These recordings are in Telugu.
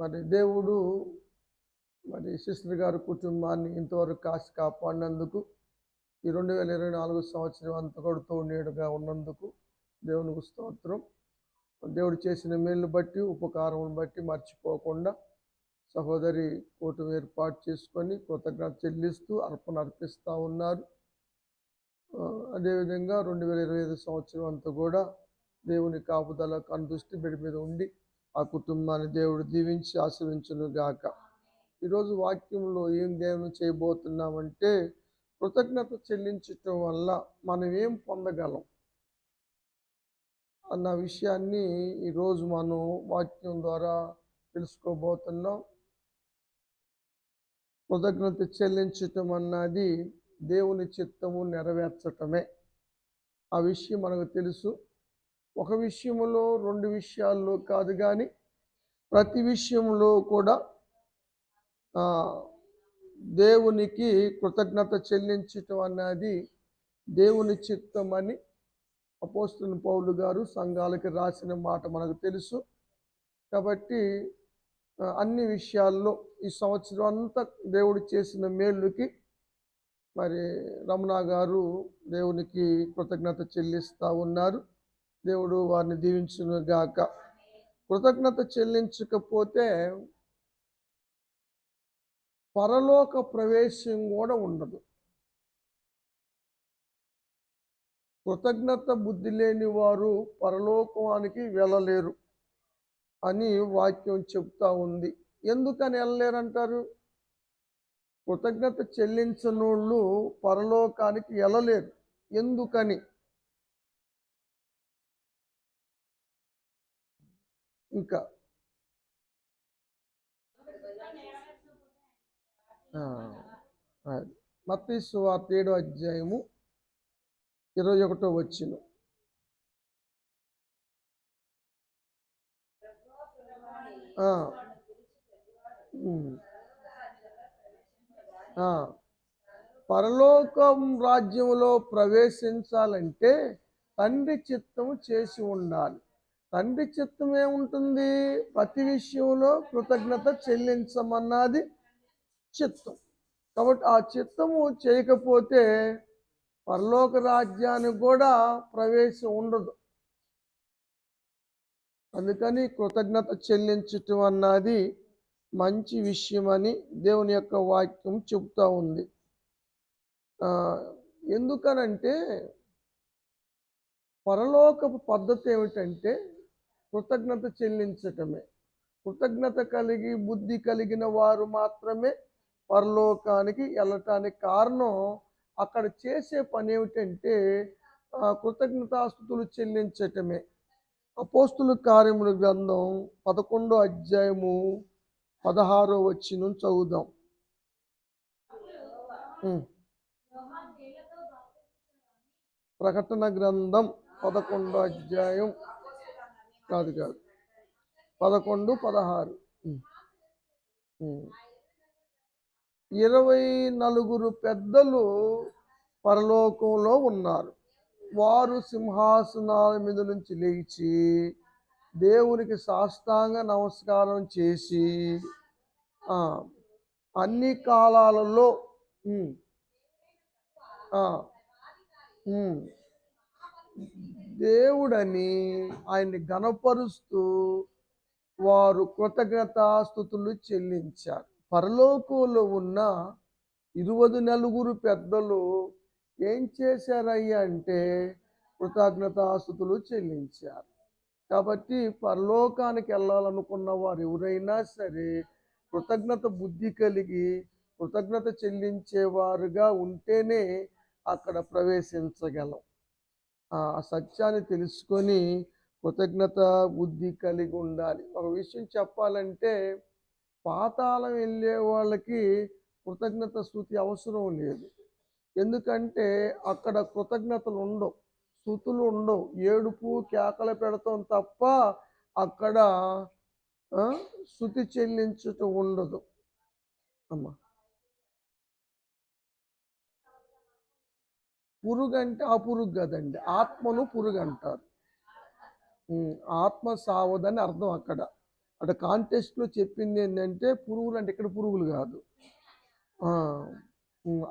మరి దేవుడు మరి సిస్టర్ గారి కుటుంబాన్ని ఇంతవరకు కాసి కాపాడినందుకు ఈ రెండు వేల ఇరవై నాలుగు సంవత్సరం అంత కూడా తోడేడుగా ఉన్నందుకు దేవునికి స్తోత్రం. దేవుడు చేసిన మేలు బట్టి ఉపకారం బట్టి మర్చిపోకుండా సహోదరి కూటమి ఏర్పాటు చేసుకొని కృతజ్ఞత చెల్లిస్తూ అర్పణ అర్పిస్తూ ఉన్నారు. అదేవిధంగా రెండు వేల ఇరవై ఐదు సంవత్సరం అంతా కూడా దేవుని కాపుదల కనుదృష్టి బిడ్డ మీద ఉండి ఆ కుటుంబాన్ని దేవుడు దీవించి ఆశీర్వించును గాక. ఈరోజు వాక్యంలో ఏం దేవుని చేయబోతున్నామంటే కృతజ్ఞత చెల్లించటం వల్ల మనం ఏం పొందగలం అన్న విషయాన్ని ఈరోజు మనం వాక్యం ద్వారా తెలుసుకోబోతున్నాం. కృతజ్ఞత చెల్లించటం అన్నది దేవుని చిత్తము నెరవేర్చటమే. ఆ విషయం మనకు తెలుసు. ఒక విషయంలో రెండు విషయాల్లో కాదు కానీ ప్రతి విషయంలో కూడా దేవునికి కృతజ్ఞత చెల్లించటం అన్నది దేవుని చిత్తం అని అపోస్తుని పౌలు గారు సంఘాలకి రాసిన మాట మనకు తెలుసు. కాబట్టి అన్ని విషయాల్లో ఈ సంవత్సరం అంతా దేవుడు చేసిన మేలుకి మరి రమణ గారు దేవునికి కృతజ్ఞత చెల్లిస్తూ ఉన్నారు. దేవుడు వారిని దీవించును గాక. కృతజ్ఞత చెల్లించకపోతే పరలోక ప్రవేశం కూడా ఉండదు. కృతజ్ఞత బుద్ధి లేని వారు పరలోకానికి వెళ్ళలేరు అని వాక్యం చెప్తా ఉంది. ఎందుకని వెళ్ళలేరంటారు? కృతజ్ఞత చెల్లించనోళ్ళు పరలోకానికి వెళ్ళలేరు. ఎందుకని? ఇంకా మత్తి సువార్త ఏడో అధ్యాయము ఇరవై ఒకటో వచ్చిన. పరలోకం రాజ్యంలో ప్రవేశించాలంటే తండ్రి చిత్తము చేసి ఉండాలి. తండ్రి చిత్తం ఏముంటుంది? ప్రతి విషయంలో కృతజ్ఞత చెల్లించమన్నది చిత్తం. కాబట్టి ఆ చిత్తము చేయకపోతే పరలోక రాజ్యానికి కూడా ప్రవేశం ఉండదు. అందుకని కృతజ్ఞత చెల్లించటం అన్నది మంచి విషయమని దేవుని యొక్క వాక్యం చెబుతూ ఉంది. ఎందుకనంటే పరలోకపు పద్ధతి ఏమిటంటే కృతజ్ఞత చెల్లించటమే. కృతజ్ఞత కలిగి బుద్ధి కలిగిన వారు మాత్రమే పరలోకానికి వెళ్ళటానికి కారణం అక్కడ చేసే పని ఏమిటంటే ఆ, కృతజ్ఞతాస్తుతులు చెల్లించటమే. అపోస్తుల కార్యముల గ్రంథం పదకొండో అధ్యాయము పదహారో వచ్చిన చదువుదాం. ప్రకటన గ్రంథం పదకొండో అధ్యాయం కాదు కాదు. పదకొండు పదహారు. ఇరవై నలుగురు పెద్దలు పరలోకంలో ఉన్నారు. వారు సింహాసనాల మీద నుంచి లేచి దేవునికి సాష్టాంగ నమస్కారం చేసి ఆ, అన్ని కాలాలలో దేవుడని ఆయన్ని గణపరుస్తూ వారు కృతజ్ఞతాస్థుతులు చెల్లించారు. పరలోకంలో ఉన్న ఇరువది నలుగురు పెద్దలు ఏం చేశారయ్యా అంటే కృతజ్ఞతాస్థుతులు చెల్లించారు. కాబట్టి పరలోకానికి వెళ్ళాలనుకున్న వారు ఎవరైనా సరే కృతజ్ఞత బుద్ధి కలిగి కృతజ్ఞత చెల్లించేవారుగా ఉంటేనే అక్కడ ప్రవేశించగలం. ఆ సత్యాన్ని తెలుసుకొని కృతజ్ఞత బుద్ధి కలిగి ఉండాలి. ఒక విషయం చెప్పాలంటే పాతాళం వెళ్ళే వాళ్ళకి కృతజ్ఞత స్థుతి అవసరం లేదు. ఎందుకంటే అక్కడ కృతజ్ఞతలు ఉండవు స్థుతులు ఉండవు. ఏడుపు కేకలు పెడతాం తప్ప అక్కడ ఆ, స్థుతి ఉండదు. అమ్మా. పురుగు అంటే ఆ పురుగు కదండి. ఆత్మను పురుగు అంటారు ఆత్మ సావదని అర్థం అక్కడ. అక్కడ కాంటెస్ట్లో చెప్పింది ఏంటంటే పురుగులు అంటే ఇక్కడ పురుగులు కాదు.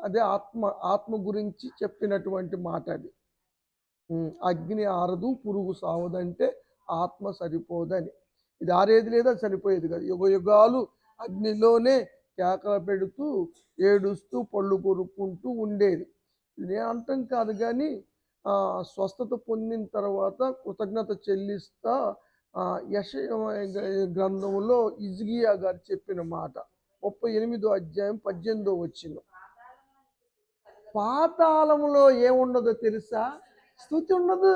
అదే ఆత్మ ఆత్మ గురించి చెప్పినటువంటి మాట అది. అగ్ని ఆరదు పురుగు సావదంటే ఆత్మ సరిపోదని. ఇది ఆరేది లేదా సరిపోయేది కాదు. యుగ యుగాలు అగ్నిలోనే కేకలు పెడుతూ ఏడుస్తూ పళ్ళు కొరుక్కుంటూ ఉండేది. నేను అంటాం కాదు కానీ స్వస్థత పొందిన తర్వాత కృతజ్ఞత చెల్లిస్తా యశ గ్రంథంలో ఇజ్గియా గారు చెప్పిన మాట. ముప్పై ఎనిమిదో అధ్యాయం పద్దెనిమిదో వచ్చిన. పాతాళంలో ఏముండదో తెలుసా? స్థుతి ఉండదు.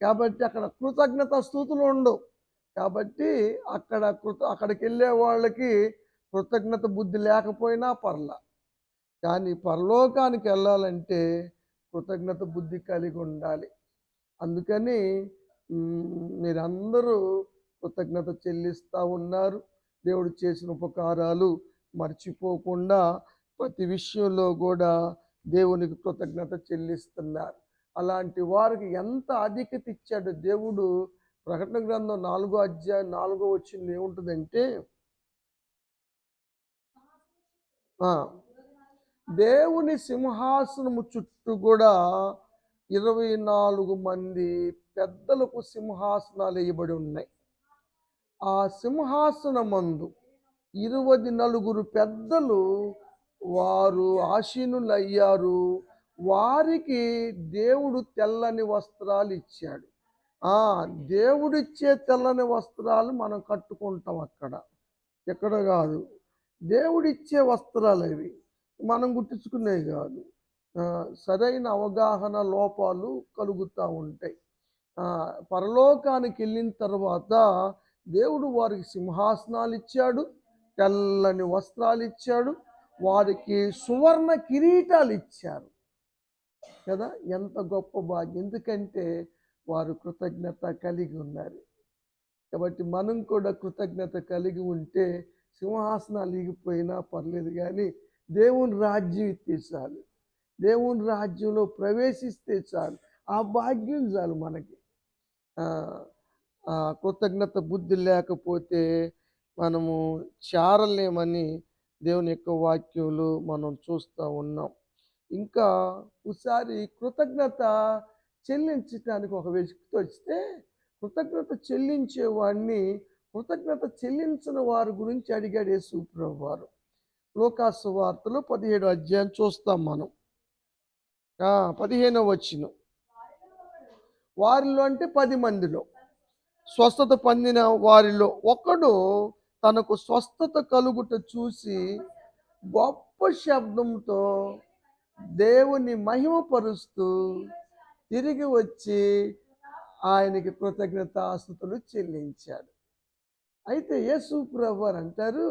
కాబట్టి అక్కడ కృతజ్ఞత స్థుతులు ఉండవు. కాబట్టి అక్కడ కృత అక్కడికి వెళ్ళే వాళ్ళకి కృతజ్ఞత బుద్ధి లేకపోయినా పర్లా. కానీ పరలోకానికి వెళ్ళాలంటే కృతజ్ఞత బుద్ధి కలిగి ఉండాలి. అందుకని మీరందరూ కృతజ్ఞత చెల్లిస్తూ ఉన్నారు. దేవుడు చేసిన ఉపకారాలు మర్చిపోకుండా ప్రతి విషయంలో కూడా దేవునికి కృతజ్ఞత చెల్లిస్తున్నారు. అలాంటి వారికి ఎంత ఆధిక్యత ఇచ్చాడు దేవుడు? ప్రకటన గ్రంథం నాలుగో అధ్యాయం నాలుగో వచ్చింది ఏముంటుందంటే దేవుని సింహాసనము చుట్టూ కూడా ఇరవై నాలుగు మంది పెద్దలకు సింహాసనాలు వేయబడి ఉన్నాయి. ఆ సింహాసనమందు ఇరవై నలుగురు పెద్దలు వారు ఆశీనులయ్యారు వారికి దేవుడు తెల్లని వస్త్రాలు ఇచ్చాడు. ఆ దేవుడిచ్చే తెల్లని వస్త్రాలు మనం కట్టుకుంటాం అక్కడ. ఎక్కడ కాదు. దేవుడిచ్చే వస్త్రాలు అవి. మనం గుట్టించుకునేవి కాదు. సరైన అవగాహన లోపాలు కలుగుతూ ఉంటాయి. పరలోకానికి వెళ్ళిన తర్వాత దేవుడు వారికి సింహాసనాలు ఇచ్చాడు తెల్లని వస్త్రాలు ఇచ్చాడు వారికి సువర్ణ కిరీటాలు ఇచ్చారు. కదా? ఎంత గొప్ప భాగ్యం. ఎందుకంటే వారు కృతజ్ఞత కలిగి ఉన్నారు. కాబట్టి మనం కూడా కృతజ్ఞత కలిగి ఉంటే సింహాసనాలు ఇగిపోయినా పర్లేదు కానీ దేవుని రాజ్యం ఇస్తే చాలు. దేవుని రాజ్యంలో ప్రవేశిస్తే చాలు. ఆ భాగ్యం చాలు మనకి. కృతజ్ఞత బుద్ధి లేకపోతే మనము చేరలేమని దేవుని యొక్క వాక్యంలో మనం చూస్తూ ఉన్నాం. ఇంకా ఒకసారి కృతజ్ఞత చెల్లించడానికి ఒక వ్యక్తి వస్తే కృతజ్ఞత చెల్లించేవాడిని కృతజ్ఞత చెల్లించిన వారి గురించి అడిగాడు యేసు వారు లోకాసు వార్తలు పదిహేడు అధ్యాయం చూస్తాం మనం. పదిహేను వచ్చిన. వారిలో అంటే పది మందిలో. స్వస్థత పొందిన వారిలో ఒకడు తనకు స్వస్థత కలుగుట చూసి గొప్ప శబ్దంతో దేవుని మహిమపరుస్తూ తిరిగి వచ్చి ఆయనకి కృతజ్ఞతాస్తుతులు చెల్లించాడు. అయితే యేసు ప్రభు అంటారు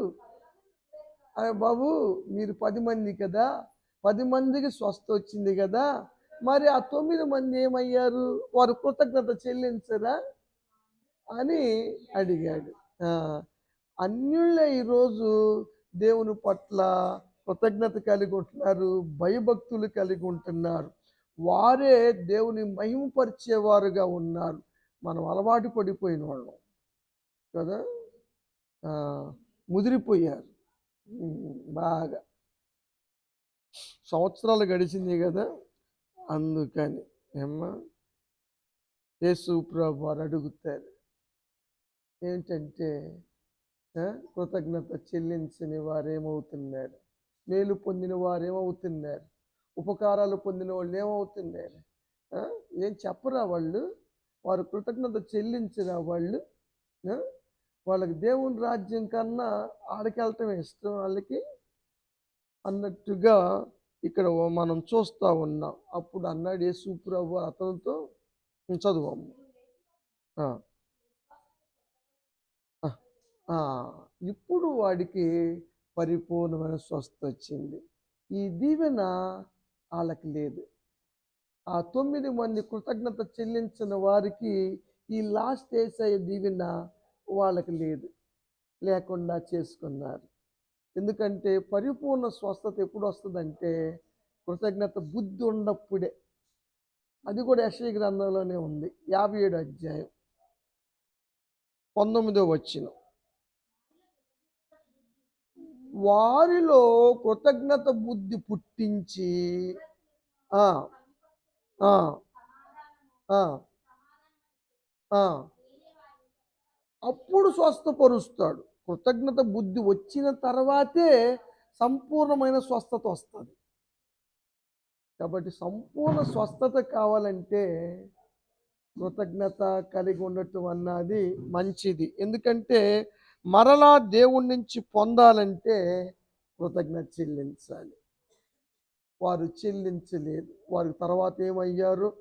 బాబు మీరు పది మంది కదా పది మందికి స్వస్థ వచ్చింది కదా మరి ఆ తొమ్మిది మంది ఏమయ్యారు? వారు కృతజ్ఞత చెల్లించరా? అని అడిగాడు. అన్యుళ్ళ ఈరోజు దేవుని పట్ల కృతజ్ఞత కలిగి ఉంటున్నారు భయభక్తులు కలిగి ఉంటున్నారు. వారే దేవుని మహిమపరిచేవారుగా ఉన్నారు. మనం అలవాటు పడిపోయిన వాళ్ళం కదా. ముదిరిపోయారు. బాగా సంవత్సరాలు గడిచింది కదా అందుకని ఏమ్మా? యేసు ప్రభు వారు అడుగుతారు ఏంటంటే కృతజ్ఞత చెల్లించని వారు ఏమవుతున్నారు మేలు పొందిన వారు ఏమవుతున్నారు ఉపకారాలు పొందిన వాళ్ళు ఏమవుతున్నారు? ఏం చెప్పరా వాళ్ళు? వారు కృతజ్ఞత చెల్లించిన వాళ్ళు వాళ్ళకి దేవుని రాజ్యం కన్నా ఆడకెళ్ళటం ఇష్టం వాళ్ళకి. అన్నట్టుగా ఇక్కడ మనం చూస్తూ ఉన్నాం. అప్పుడు అన్నాడు యేసు ప్రభు అతనితో చదువమ్మ ఇప్పుడు వాడికి పరిపూర్ణమైన స్వస్థ వచ్చింది. ఈ దీవెన వాళ్ళకి లేదు. ఆ తొమ్మిది మంది కృతజ్ఞత చెల్లించిన వారికి ఈ లాస్ట్ ఏసయ్య దీవెన వాళ్ళకి లేదు. లేకుండా చేసుకున్నారు. ఎందుకంటే పరిపూర్ణ స్వస్థత ఎప్పుడు వస్తుందంటే కృతజ్ఞత బుద్ధి ఉన్నప్పుడే. అది కూడా యశయ గ్రంథంలోనే ఉంది. యాభై ఏడు అధ్యాయం. పంతొమ్మిదో వచ్చిన వారిలో కృతజ్ఞత బుద్ధి పుట్టించి ఆ, ఆ, ఆ, ఆ, అప్పుడు స్వస్థపరుస్తాడు. కృతజ్ఞత బుద్ధి వచ్చిన తర్వాతే సంపూర్ణమైన స్వస్థత వస్తుంది. కాబట్టి సంపూర్ణ స్వస్థత కావాలంటే కృతజ్ఞత కలిగి ఉండటం అన్నది మంచిది. ఎందుకంటే మరలా దేవుడి నుంచి పొందాలంటే కృతజ్ఞత చెల్లించాలి. వారు చెల్లించలేదు. వారి తర్వాత ఏమయ్యారు?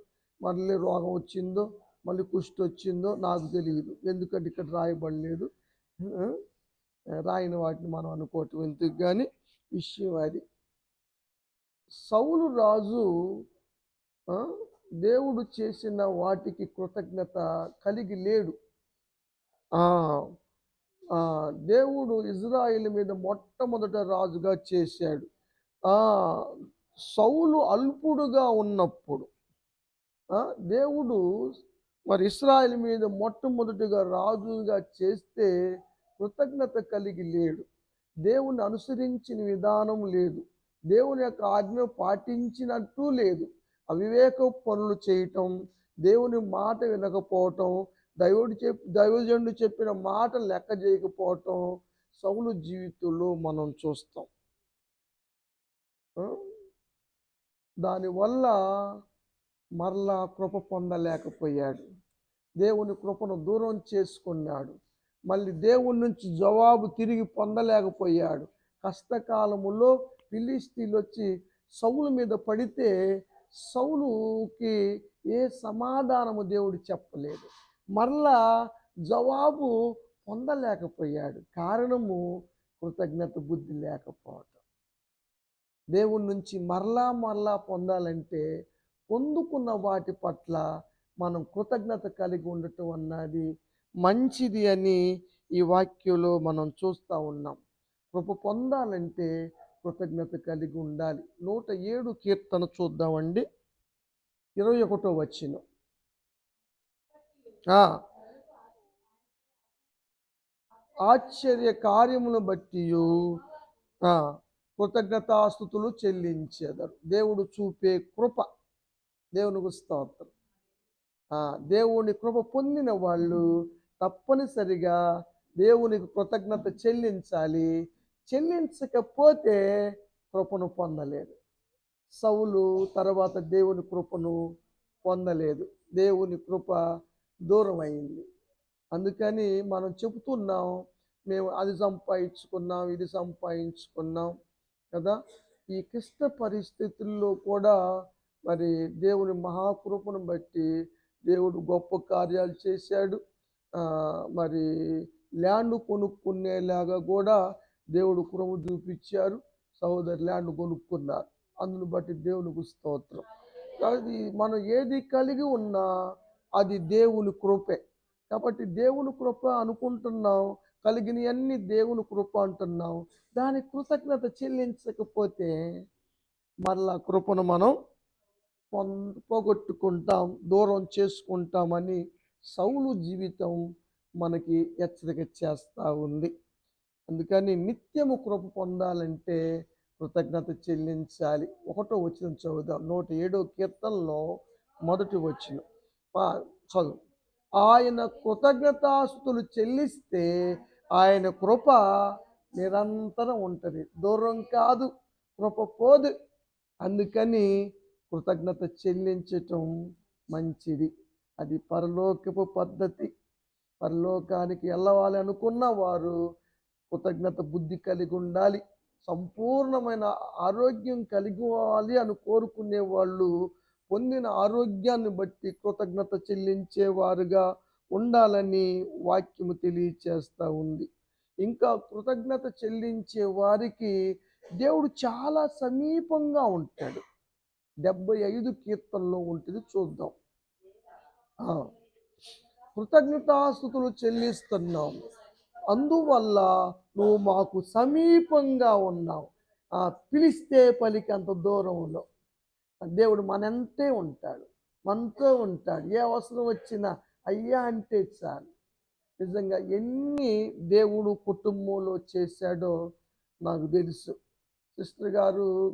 మళ్ళీ రోగం వచ్చిందో మళ్ళీ కుష్టి వచ్చిందో నాకు తెలియదు ఎందుకంటే ఇక్కడ రాయబడలేదు. రాయిన రాయని వాటిని మనం అనుకోవటం. ఎందుకు కానీ విషయం అది. సౌలు రాజు దేవుడు చేసిన వాటికి కృతజ్ఞత కలిగి లేడు. దేవుడు ఇజ్రాయిల్ మీద మొట్టమొదట రాజుగా చేశాడు. సౌలు అల్పుడుగా ఉన్నప్పుడు దేవుడు మరి ఇస్రాయిల్ మీద మొట్టమొదటిగా రాజుగా చేస్తే కృతజ్ఞత కలిగి లేడు. దేవుని అనుసరించిన విధానం లేదు. దేవుని యొక్క ఆజ్ఞ పాటించినట్టు లేదు. అవివేక పనులు చేయటం దేవుని మాట వినకపోవటం దైవుడు చెప్ దైవజనుడు చెప్పిన మాట లెక్క చేయకపోవటం సౌలు జీవితంలో మనం చూస్తాం. దానివల్ల మరలా కృప పొందలేకపోయాడు. దేవుని కృపను దూరం చేసుకున్నాడు. మళ్ళీ దేవుని నుంచి జవాబు తిరిగి పొందలేకపోయాడు. కష్టకాలములో ఫిలిస్తీన్లు వచ్చి సౌలు మీద పడితే సౌలుకి ఏ సమాధానము దేవుడు చెప్పలేదు. మరలా జవాబు పొందలేకపోయాడు. కారణము కృతజ్ఞత బుద్ధి లేకపోవటం. దేవుని నుంచి మరలా మరలా పొందాలంటే పొందుకున్న వాటి పట్ల మనం కృతజ్ఞత కలిగి ఉండటం అన్నది మంచిది అని ఈ వాక్యంలో మనం చూస్తూ ఉన్నాం. కృప పొందాలంటే కృతజ్ఞత కలిగి ఉండాలి. నూట ఏడు కీర్తన చూద్దామండి. ఇరవై ఒకటో వచ్చిన ఆశ్చర్య కార్యమును బట్టి కృతజ్ఞతాస్థుతులు చెల్లించేదారు. దేవుడు చూపే కృప. దేవునికి స్తోత్రం. దేవుని కృప పొందిన వాళ్ళు తప్పనిసరిగా దేవునికి కృతజ్ఞత చెల్లించాలి. చెల్లించకపోతే కృపను పొందలేదు. సౌలు తర్వాత దేవుని కృపను పొందలేదు. దేవుని కృప దూరం అయింది అందుకని మనం చెబుతున్నాం మేము అది సంపాదించుకున్నాం ఇది సంపాదించుకున్నాం కదా? ఈ క్లిష్ట పరిస్థితుల్లో కూడా మరి దేవుని మహాకృపను బట్టి దేవుడు గొప్ప కార్యాలు చేశాడు. మరి ల్యాండ్ కొనుక్కునేలాగా కూడా దేవుడు కృప చూపించారు. సహోదరు ల్యాండ్ కొనుక్కున్నారు. అందును బట్టి దేవునికి స్తోత్రం. అది మనం ఏది కలిగి ఉన్నా అది దేవుని కృపే. కాబట్టి దేవుని కృప అనుకుంటున్నాం కలిగినవన్నీ దేవుని కృప అంటున్నాం. దాని కృతజ్ఞత చెల్లించకపోతే మరలా కృపను మనం పోగొట్టుకుంటాం దూరం చేసుకుంటామని సౌలు జీవితం మనకి హెచ్చరిక చేస్తూ ఉంది. అందుకని నిత్యము కృప పొందాలంటే కృతజ్ఞత చెల్లించాలి. ఒకటో వచ్చిన చదువుదాం. నూట ఏడో కీర్తనలో మొదటి వచ్చిన చదువు. ఆయన కృతజ్ఞతాస్తులు చెల్లిస్తే ఆయన కృప నిరంతరం ఉంటుంది. దూరం కాదు కృప పోదు. అందుకని కృతజ్ఞత చెల్లించటం మంచిది. అది పరలోకపు పద్ధతి. పరలోకానికి వెళ్ళవాలి అనుకున్న వారు కృతజ్ఞత బుద్ధి కలిగి ఉండాలి. సంపూర్ణమైన ఆరోగ్యం కలిగి అని కోరుకునే వాళ్ళు పొందిన ఆరోగ్యాన్ని బట్టి కృతజ్ఞత చెల్లించేవారుగా ఉండాలని వాక్యము తెలియచేస్తూ ఉంది. ఇంకా కృతజ్ఞత చెల్లించే వారికి దేవుడు చాలా సమీపంగా ఉంటాడు. డెబ్బై ఐదు కీర్తనలో ఉంటుంది చూద్దాం. ఆ, కృతజ్ఞతాస్థుతులు చెల్లిస్తున్నాం. అందువల్ల నువ్వు మాకు సమీపంగా ఉన్నావు. పిలిస్తే పలికి అంత దూరంలో. దేవుడు మనంతే ఉంటాడు మనతో ఉంటాడు. ఏ అవసరం వచ్చినా అయ్యా అంటే చాలు. నిజంగా ఎన్ని దేవుడు కుటుంబంలో చేశాడో నాకు తెలుసు. సిస్టర్ గారు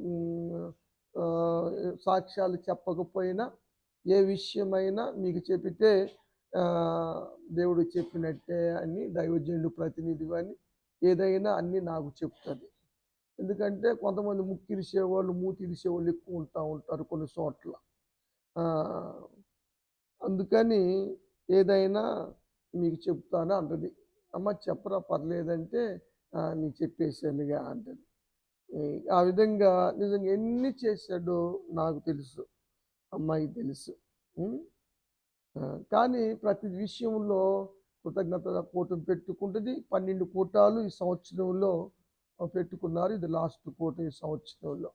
సాక్ష్యాలు చెప్పకపోయినా ఏ విషయమైనా మీకు చెబితే దేవుడు చెప్పినట్టే అని దైవజనుడు ప్రతినిధి అని ఏదైనా అన్నీ నాకు చెప్తుంది. ఎందుకంటే కొంతమంది ముక్కిరిసేవాళ్ళు వాళ్ళు ఎక్కువ ఉంటా ఉంటారు కొన్ని చోట్ల. అందుకని ఏదైనా మీకు చెప్తాను అంటది. అమ్మ చెప్పరా పర్లేదంటే నేను నీకు చెప్పేసానుగా అంటది. ఆ విధంగా నిజంగా ఎన్ని చేశాడో నాకు తెలుసు. అమ్మాయి తెలుసు. కానీ ప్రతి విషయంలో కృతజ్ఞత కూటం పెట్టుకుంటుంది. పన్నెండు కూటాలు ఈ సంవత్సరంలో పెట్టుకున్నారు. ఇది లాస్ట్ కూట ఈ సంవత్సరంలో.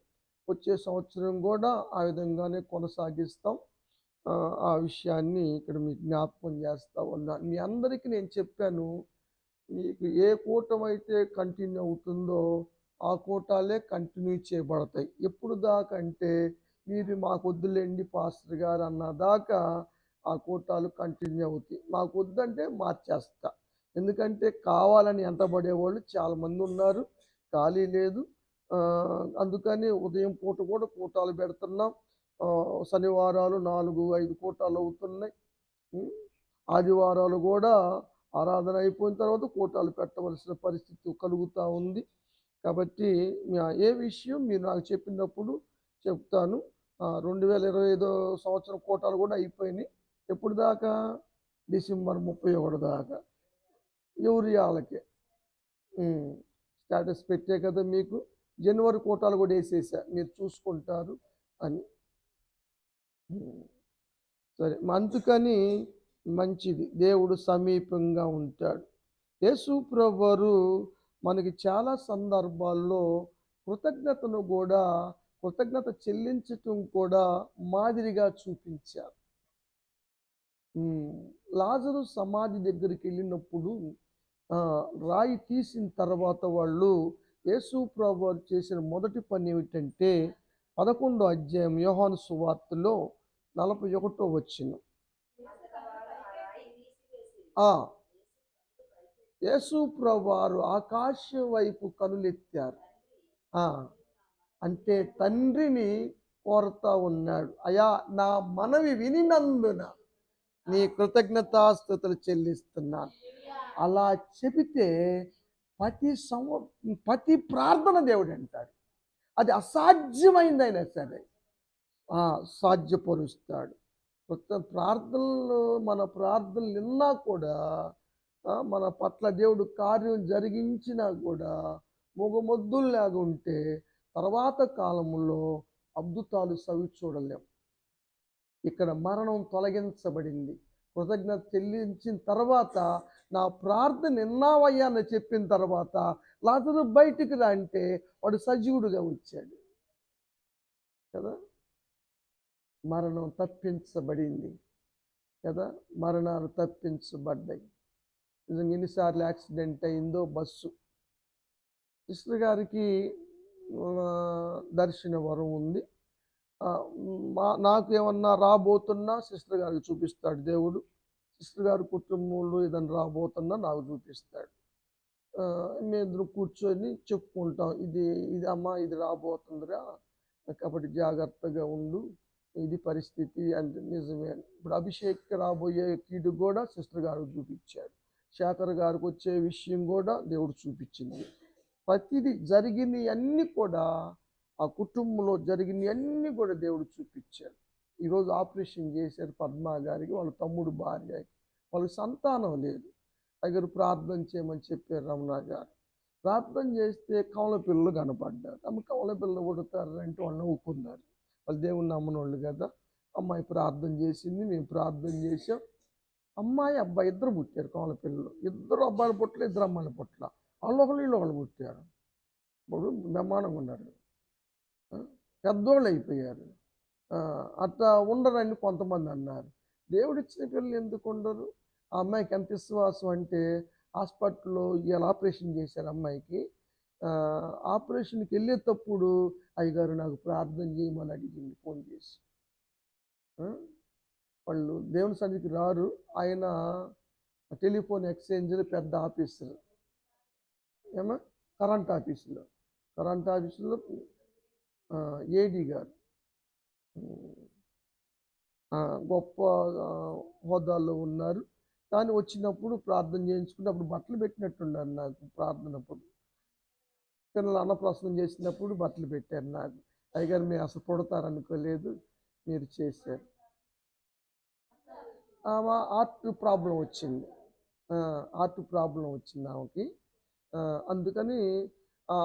వచ్చే సంవత్సరం కూడా ఆ విధంగానే కొనసాగిస్తాం. ఆ, విషయాన్ని ఇక్కడ మీకు జ్ఞాపకం చేస్తా ఉన్నాను మీ అందరికీ నేను చెప్పాను మీకు ఏ కూటమైతే కంటిన్యూ అవుతుందో ఆ కూటాలే కంటిన్యూ చేయబడతాయి. ఎప్పుడు దాకా అంటే మీరు మాకు వద్దులేండి పాస్టర్ గారు అన్న దాకా ఆ కూటాలు కంటిన్యూ అవుతాయి. మాకు వద్దంటే మార్చేస్తా. ఎందుకంటే కావాలని ఎంటబడేవాళ్ళు చాలామంది ఉన్నారు. ఖాళీ లేదు. అందుకని ఉదయం పూట కూడా కూటాలు పెడుతున్నాం. శనివారాలు నాలుగు ఐదు కూటాలు అవుతున్నాయి. ఆదివారాలు కూడా ఆరాధన అయిపోయిన తర్వాత కూటాలు పెట్టవలసిన పరిస్థితి కలుగుతూ ఉంది. కాబట్టి ఏ విషయం మీరు నాకు చెప్పినప్పుడు చెప్తాను. రెండు వేల ఇరవై ఐదో సంవత్సరం కోటాలు కూడా అయిపోయినాయి. ఎప్పుడు దాకా? డిసెంబర్ ముప్పై ఒకటి దాకా. యూరియాలకే. స్టాటస్ స్టేటస్ పెట్టే కదా మీకు. జనవరి కోటాలు కూడా వేసేసా. మీరు చూసుకుంటారు అని. సరే. అందుకని మంచిది. దేవుడు సమీపంగా ఉంటాడు. యేసు ప్రభువారు మనకి చాలా సందర్భాల్లో కృతజ్ఞతను కూడా కృతజ్ఞత చెల్లించటం కూడా మాదిరిగా చూపించారు. లాజరు సమాధి దగ్గరికి వెళ్ళినప్పుడు రాయి తీసిన తర్వాత వాళ్ళు యేసు ప్రభు చేసిన మొదటి పని ఏమిటంటే పదకొండో అధ్యాయం యోహాను సువార్తలో నలభై ఒకటో వచ్చిన యేసు ప్రభు వారు ఆకాశం వైపు కనులెత్తారు. అంటే తండ్రిని కోరుతా ఉన్నాడు. అయా నా మనవి వినినందున నీ కృతజ్ఞతాస్థుతులు చెల్లిస్తున్నాను. అలా చెబితే ప్రతి సంవ ప్రతి ప్రార్థన దేవుడు అంటాడు. అది అసాధ్యమైందైనా సరే సాధ్యపరుస్తాడు. కృత ప్రార్థనలు మన ప్రార్థనలు విన్నా కూడా మన పట్ల దేవుడు కార్యం జరిగించినా కూడా మొగమొద్దుల్లాగా ఉంటే తర్వాత కాలంలో అద్భుతాలు సవి చూడలేం. ఇక్కడ మరణం తొలగించబడింది. కృతజ్ఞత చెల్లించిన తర్వాత నా ప్రార్థన విన్నావయ్యా అని చెప్పిన తర్వాత లాజరు బయటికి రా అంటే వాడు సజీవుడుగా వచ్చాడు. కదా? మరణం తప్పించబడింది. కదా? మరణాలు తప్పించబడ్డాయి. నిజంగా ఎన్నిసార్లు యాక్సిడెంట్ అయిందో బస్సు. సిస్టర్ గారికి దర్శన వరం ఉంది. మా నాకు ఏమన్నా రాబోతున్నా సిస్టర్ గారికి చూపిస్తాడు దేవుడు. సిస్టర్ గారి కుటుంబంలో ఏదైనా రాబోతున్నా నాకు చూపిస్తాడు. మేము కూర్చొని చెప్పుకుంటాం ఇది ఇది అమ్మ ఇది రాబోతుందిరా కాబట్టి జాగ్రత్తగా ఉండు ఇది పరిస్థితి అంటే నిజమే ఇప్పుడు అభిషేక్ రాబోయే కీడు కూడా సిస్టర్ గారికి చూపించాడు. శేఖర్ గారికి వచ్చే విషయం కూడా దేవుడు చూపించింది. ప్రతిదీ జరిగింది అన్నీ కూడా ఆ కుటుంబంలో జరిగినవి అన్నీ కూడా దేవుడు చూపించాడు. ఈరోజు ఆపరేషన్ చేశారు పద్మా గారికి వాళ్ళ తమ్ముడు భార్యకి వాళ్ళకి సంతానం లేదు. దగ్గర ప్రార్థన చేయమని చెప్పారు రమణ గారు. ప్రార్థన చేస్తే కమల పిల్లలు కనపడ్డారు. అమ్మ కమల పిల్లలు కొడతారు అంటే వాళ్ళు నవ్వుకున్నారు. వాళ్ళు దేవుని నమ్మనోళ్ళు కదా. అమ్మాయి ప్రార్థన చేసింది మేము ప్రార్థన చేసాం అమ్మాయి అబ్బాయి ఇద్దరు పుట్టారు కోమల పిల్లలు ఇద్దరు అబ్బాయిల పుట్టలు ఇద్దరు అమ్మాయిల పుట్ల. వాళ్ళు ఒకళ్ళు వీళ్ళు ఒకళ్ళు పుట్టారు. ఇప్పుడు బ్రహ్మాండంగా ఉన్నారు. పెద్దోళ్ళు అయిపోయారు. అట్లా ఉండరని కొంతమంది అన్నారు. దేవుడు ఇచ్చిన పిల్లలు ఎందుకు ఉండరు? ఆ అమ్మాయికి ఎంత విశ్వాసం అంటే హాస్పిటల్లో ఇవాళ ఆపరేషన్ చేశారు అమ్మాయికి. ఆపరేషన్కి వెళ్ళేటప్పుడు అయ్యగారు నాకు ప్రార్థన చేయమని అడిగింది ఫోన్ చేసి. వాళ్ళు దేవుని సన్నిధికి రారు. ఆయన టెలిఫోన్ ఎక్స్చేంజ్లో పెద్ద ఆఫీసర్. ఏమా? కరెంట్ ఆఫీసులో. కరెంట్ ఆఫీసులో ఏడి గారు. గొప్ప హోదాల్లో ఉన్నారు. కానీ వచ్చినప్పుడు ప్రార్థన చేయించుకున్నప్పుడు బట్టలు పెట్టినట్టున్నారు నాకు ప్రార్థనప్పుడు. పిల్లలు అన్నప్రాసనం చేసినప్పుడు బట్టలు పెట్టారు నాకు. అయ్యగారు మీరు అసలు పుడతారనుకోలేదు. మీరు చేశారు. ఆమె ఆర్ట్ ప్రాబ్లం వచ్చింది. ఆర్ట్ ప్రాబ్లం వచ్చింది ఆమెకి. ఆ, అందుకని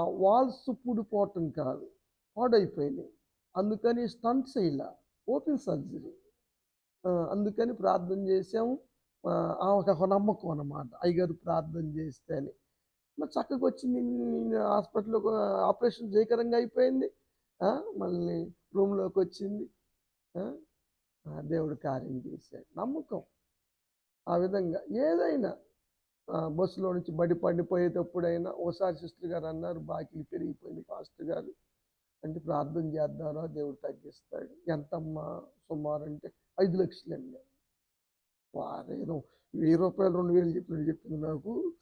వాల్స్ పూడిపోవటం కాదు పాడైపోయినాయి అందుకని స్టంట్స్ ఇలా ఓపెన్ సర్జరీ. అందుకని ప్రార్థన చేసాము ఆమెకు ఒక నమ్మకం అన్నమాట. అయ్యగారు ప్రార్థన చేస్తే అని. మరి చక్కగా వచ్చింది హాస్పిటల్లో ఆపరేషన్ జయకరంగా అయిపోయింది. మళ్ళీ రూమ్లోకి వచ్చింది. దేవుడు కార్యం చేశాడు. నమ్మకం. ఆ విధంగా ఏదైనా బస్సులో నుంచి బడి పండిపోయేటప్పుడైనా ఓసారి సిస్టర్ గారు అన్నారు బాకీలు పెరిగిపోయింది పాస్టర్ గారు. అంటే ప్రార్థన చేద్దారా? దేవుడు తగ్గిస్తాడు. ఎంతమ్మా? సుమారు అంటే ఐదు లక్షలు అండి వారేదో వెయ్యి రూపాయలు రెండు వేలు చెప్పినట్టు చెప్పింది నాకు.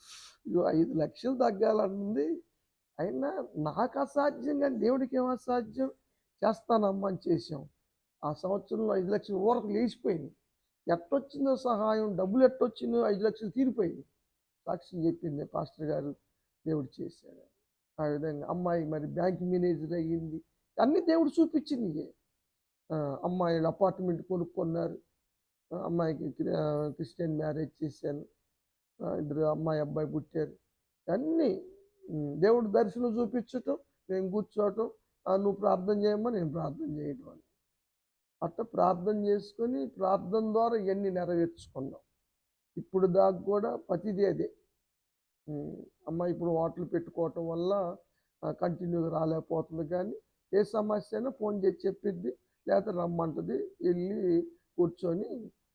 ఇగో ఐదు లక్షలు తగ్గాలన్నది అయినా నాకు అసాధ్యం కానీ దేవుడికి ఏం అసాధ్యం? చేస్తానమ్మా అని చేసాం ఆ సంవత్సరంలో ఐదు లక్షలు ఊరకు లేచిపోయింది. ఎట్టొచ్చిందో సహాయం డబ్బులు ఎట్టొచ్చిందో ఐదు లక్షలు తీరిపోయింది. సాక్ష్యం చెప్పింది పాస్టర్ గారు దేవుడు చేశాడు. ఆ విధంగా అమ్మాయి మరి బ్యాంక్ మేనేజర్ అయ్యింది. అన్నీ దేవుడు చూపించింది. అమ్మాయిలు అపార్ట్మెంట్ కొనుక్కున్నారు. అమ్మాయికి క్రిస్టియన్ మ్యారేజ్ చేశాను. ఇద్దరు అమ్మాయి అబ్బాయి పుట్టారు. అన్నీ దేవుడు దర్శనం చూపించటం నేను కూర్చోవటం నువ్వు ప్రార్థన చేయమని నేను ప్రార్థన చేయటం అట్ట ప్రార్థన చేసుకొని ప్రార్థన ద్వారా ఇవన్నీ నెరవేర్చుకున్నాం. ఇప్పుడు దాకా కూడా ప్రతిదీ అదే. అమ్మ ఇప్పుడు వాటలు పెట్టుకోవటం వల్ల కంటిన్యూగా రాలేకపోతుంది కానీ ఏ సమస్య అయినా ఫోన్ చేసి చెప్పిద్ది లేకపోతే రమ్మంటది వెళ్ళి కూర్చొని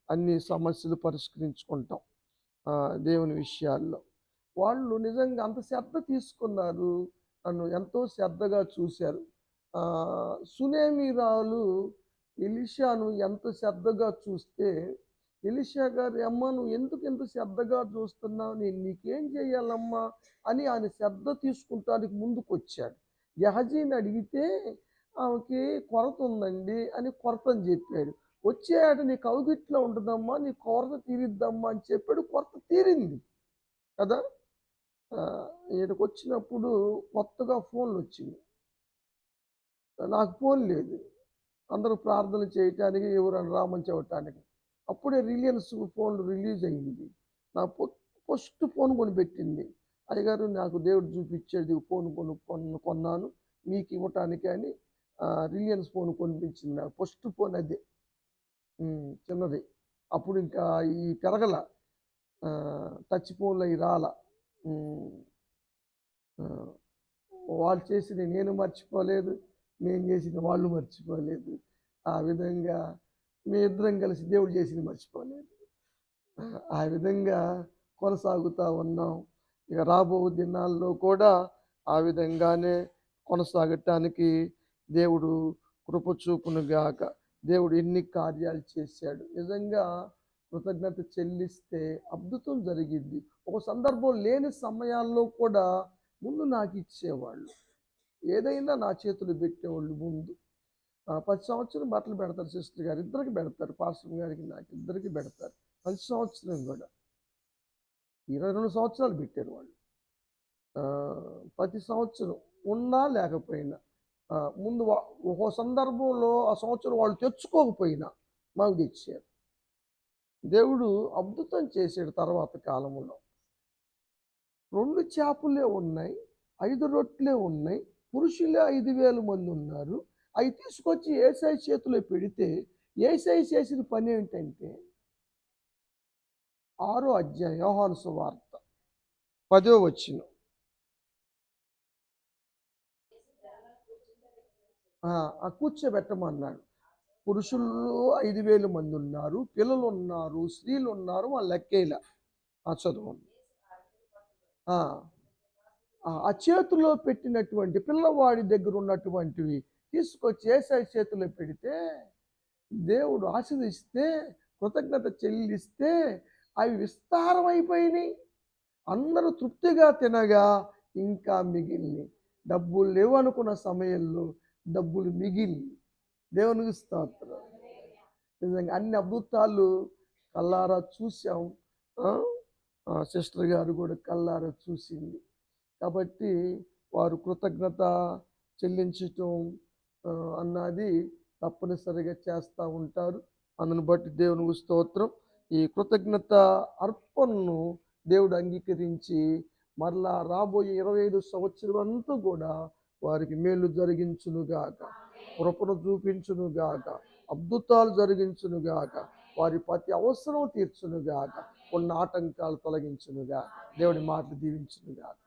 అన్ని సమస్యలు పరిష్కరించుకుంటాం దేవుని విషయాల్లో. వాళ్ళు నిజంగా అంత శ్రద్ధ తీసుకున్నారు నన్ను ఎంతో శ్రద్ధగా చూశారు. సునేమిరాలు ఎలిషాను ఎంత శ్రద్ధగా చూస్తే ఎలిషా గారు అమ్మ నువ్వు ఎందుకు ఎంత శ్రద్ధగా చూస్తున్నావు? నేను నీకేం చేయాలమ్మా? అని ఆయన శ్రద్ధ తీసుకుంటానికి ముందుకు వచ్చాడు అడిగితే ఆమెకి కొరత ఉందండి అని కొరత అని చెప్పాడు వచ్చేట నీ కౌగిట్లో ఉంటుందమ్మా నీ కొరత తీరిద్దమ్మా అని చెప్పాడు. కొరత తీరింది కదా? ఆ, ఈయనకు వచ్చినప్పుడు కొత్తగా ఫోన్లు వచ్చింది. నాకు ఫోన్ లేదు. అందరూ ప్రార్థన చేయటానికి ఎవరైనా రామని చెప్పటానికి. అప్పుడే రిలయన్స్ ఫోన్ రిలీజ్ అయింది. నా ఫస్ట్ ఫోన్ కొనిపెట్టింది. అయ్యగారు నాకు దేవుడు చూపించేది ఫోన్ కొను కొన్న కొన్నాను మీకు ఇవ్వటానికి అని రిలయన్స్ ఫోన్ కొనిపించింది నాకు. ఫస్ట్ ఫోన్ అదే. చిన్నది. అప్పుడు ఇంకా ఈ పెరగల. టచ్ ఫోన్లు అవి రాల. వాళ్ళు చేసింది నేను మర్చిపోలేదు. నేను చేసిన వాళ్ళు మర్చిపోలేదు. ఆ విధంగా మీ ఇద్దరం కలిసి దేవుడు చేసింది మర్చిపోలేదు. ఆ విధంగా కొనసాగుతూ ఉన్నాం. ఇక రాబో దినాల్లో కూడా ఆ విధంగానే కొనసాగటానికి దేవుడు కృప చూపునుగాక దేవుడు ఎన్ని కార్యాలు చేశాడు. నిజంగా కృతజ్ఞత చెల్లిస్తే అద్భుతం జరిగింది. ఒక సందర్భం లేని సమయాల్లో కూడా ముందు నాకు ఇచ్చేవాళ్ళు. ఏదైనా నా చేతులు పెట్టేవాళ్ళు ముందు. పది సంవత్సరం బట్టలు పెడతారు సిస్టర్ గారు ఇద్దరికి పెడతారు. పాస్టర్ గారికి నాకు ఇద్దరికి పెడతారు. పది సంవత్సరం కూడా. ఇరవై రెండు సంవత్సరాలు పెట్టారు వాళ్ళు. ప్రతి సంవత్సరం ఉన్నా లేకపోయినా ముందు ఒక్కో ఒక సందర్భంలో ఆ సంవత్సరం వాళ్ళు తెచ్చుకోకపోయినా మాకు తెచ్చారు. దేవుడు అద్భుతం చేసాడు తర్వాత కాలంలో. రెండు చేపలే ఉన్నాయి ఐదు రొట్లే ఉన్నాయి పురుషులే ఐదు వేల మంది ఉన్నారు. అవి తీసుకొచ్చి ఏసఐ చేతిలో పెడితే ఏసఐ చేసిన పని ఏంటంటే ఆరో అధ్యాయం యోహాను సువార్త పదో వచ్చిన ఆ కూర్చోబెట్టమన్నాడు. పురుషులు ఐదు వేల మంది ఉన్నారు పిల్లలు ఉన్నారు స్త్రీలు ఉన్నారు వాళ్ళు లెక్కేలా. ఆ చదువు. ఆ, చేతిలో పెట్టినటువంటి పిల్లవాడి దగ్గర ఉన్నటువంటివి తీసుకొచ్చి ఏసై చేతిలో పెడితే దేవుడు ఆశీర్దిస్తే కృతజ్ఞత చెల్లిస్తే అవి విస్తారమైపోయినాయి. అందరూ తృప్తిగా తినగా ఇంకా మిగిలినాయి డబ్బులు లేవనుకున్న సమయంలో డబ్బులు మిగిలి దేవునికి స్తోత్రం. నిజంగా అన్ని అద్భుతాలు కల్లారా చూసాం సిస్టర్ గారు కూడా కల్లారా చూసింది. కాబట్టి వారు కృతజ్ఞత చెల్లించటం అన్నది తప్పనిసరిగా చేస్తూ ఉంటారు. అందును బట్టి దేవునికి స్తోత్రం. ఈ కృతజ్ఞత అర్పణను దేవుడు అంగీకరించి మరలా రాబోయే ఇరవై ఐదు సంవత్సరం అంతా కూడా వారికి మేలు జరిగించునుగాక కృపను చూపించునుగాక అద్భుతాలు జరిగించునుగాక వారి ప్రతి అవసరం తీర్చునుగాక ఉన్న ఆటంకాలు తొలగించునుగా దేవుడి మాటలు దీవించునుగాక.